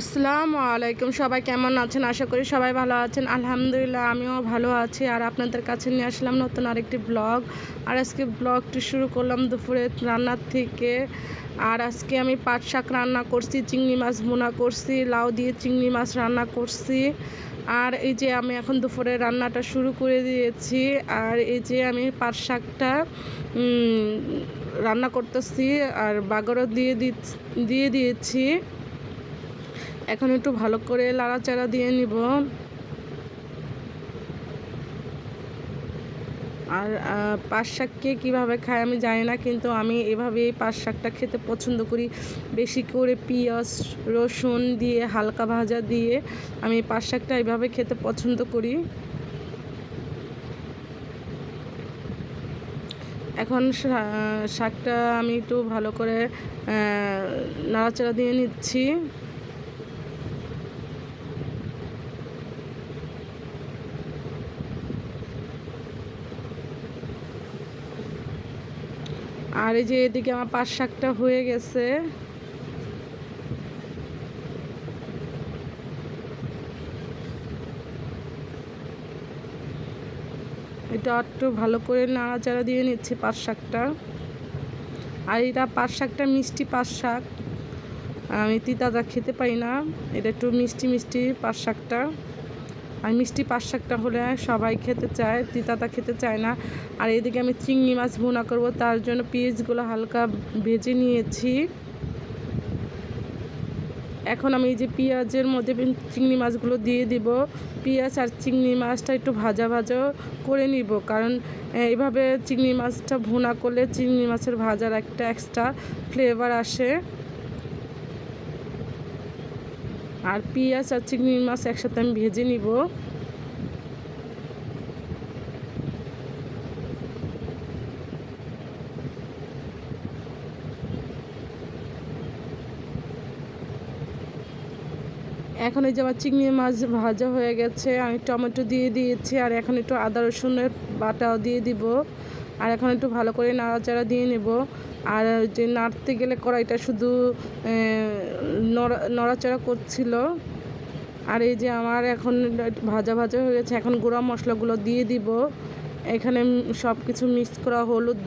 আসসালামু আলাইকুম। সবাই কেমন আছেন? আশা করি সবাই ভালো আছেন। আলহামদুলিল্লাহ, আমিও ভালো আছি। আর আপনাদের কাছে নিয়ে আসলাম নতুন আরেকটি ব্লগ। আর আজকে ব্লগটি শুরু করলাম দুপুরে রান্নার থেকে। আর আজকে আমি পাট শাক রান্না করছি, চিংড়ি মাছ বোনা করছি, লাউ দিয়ে চিংড়ি মাছ রান্না করছি। আর এই যে আমি এখন দুপুরে রান্নাটা শুরু করে দিয়েছি। আর এই যে আমি পাট শাকটা রান্না করতেছি। আর বাগরও দিয়ে দিয়ে দিয়েছি। এখন একটু ভালো করে লাড়াচাড়া দিয়ে নিব। আর পাট শাককে কীভাবে খায় আমি জানি না, কিন্তু আমি এভাবেই পাট শাকটা খেতে পছন্দ করি। বেশি করে পেঁয়াজ, রসুন দিয়ে হালকা ভাজা দিয়ে আমি পাট শাকটা এভাবে খেতে পছন্দ করি। এখন শাকটা আমি একটু ভালো করে নাড়াচাড়া দিয়ে নিচ্ছি। আর এই যে এদিকে আমার পাঁচ শাকটা হয়ে গেছে। এটা একটু ভালো করে নাড়াচাড়া দিয়ে নিচ্ছি পাঁচ শাকটা। আর এটা পাঁচ শাকটা মিষ্টি পাঁচ শাক। আমি তিতাটা খেতে পাই না। এটা একটু মিষ্টি মিষ্টি পাঁচ শাকটা। আর মিষ্টি শাকটা হলে সবাই খেতে চায় তিতাতা খেতে চায় না। আর এদিকে আমি চিংড়ি মাছ ভুনা করব, তার জন্য পেঁয়াজগুলো হালকা ভেজে নিয়েছি। এখন আমি এই যে পেঁয়াজের মধ্যে চিংড়ি মাছগুলো দিয়ে দিব। পেঁয়াজ আর চিংড়ি মাছটা একটু ভাজা ভাজা করে নিব, কারণ এইভাবে চিংড়ি মাছটা ভুনা করলে চিংড়ি মাছের ভাজার একটা এক্সট্রা ফ্লেভার আসে। আর পেঁয়াজ আর চিংড়ি মাছ একসাথে আমি ভেজে নিব। এখন এই যে আমার চিংড়ি মাছ ভাজা হয়ে গেছে, আমি টমেটো দিয়ে দিয়েছি আর এখন একটু আদা রসুনের বাটাও দিয়ে দিব। আর এখন একটু ভালো করে নাড়াচাড়া দিয়ে নেব। আর যে নাড়তে গেলে কড়াইটা শুধু নড়াচড়া করছিল। আর এই যে আমার এখন ভাজা ভাজা হয়ে গেছে, এখন গুঁড়া মশলাগুলো দিয়ে দিব। এখানে সব কিছু মিক্স করা হলুদ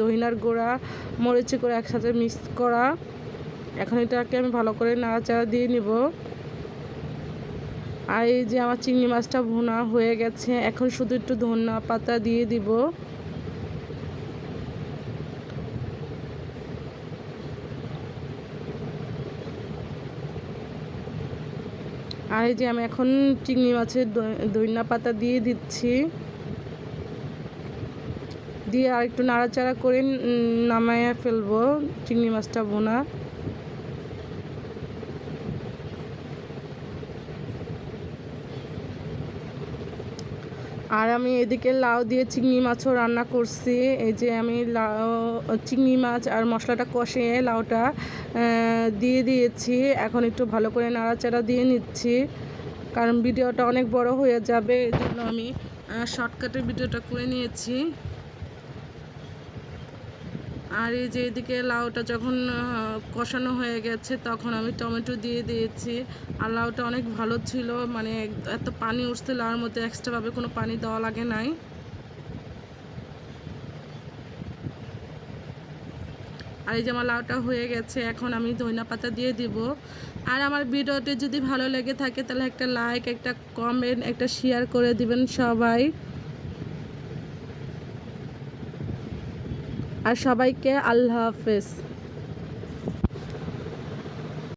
দহিনার গুঁড়া মরিচি করে একসাথে মিক্স করা। এখন এটাকে আমি ভালো করে নাড়াচাড়া দিয়ে নিব। আর এই যে আমার চিংড়ি মাছটা ভুনা হয়ে গেছে, এখন শুধু একটু ধন্যা পাতা দিয়ে দিব। আর এই যে আমি এখন চিংড়ি মাছের দইনা পাতা দিয়ে দিচ্ছি। দিয়ে আর একটু নাড়াচাড়া করে নামাইয়া ফেলব চিংড়ি মাছটা বোনা আর আমি এদিকে লাউ দিয়ে চিংড়ি মাছও রান্না করছি। এই যে আমি লাউ, চিংড়ি মাছ আর মশলাটা কষিয়ে লাউটা দিয়ে দিয়েছি। এখন একটু ভালো করে নাড়াচাড়া দিয়ে নিচ্ছি। কারণ ভিডিওটা অনেক বড় হয়ে যাবে এই জন্য আমি শর্টকাটে ভিডিওটা করে নিয়েছি। আর এই যে এদিকে লাউটা যখন কষানো হয়ে গেছে, তখন আমি টমেটো দিয়ে দিয়েছি। আর লাউটা অনেক ভালো ছিল মানে এত পানি উঠছে লাউর মধ্যে এক্সট্রাভাবে কোনো পানি দেওয়া লাগে নাই। আর এই যে আমার লাউটা হয়ে গেছে, এখন আমি ধনিয়া পাতা দিয়ে দিব। আর আমার ভিডিওটি যদি ভালো লেগে থাকে, তাহলে একটা লাইক একটা কমেন্ট একটা শেয়ার করে দিবেন সবাই। আর সবাইকে আল্লাহ হাফেজ।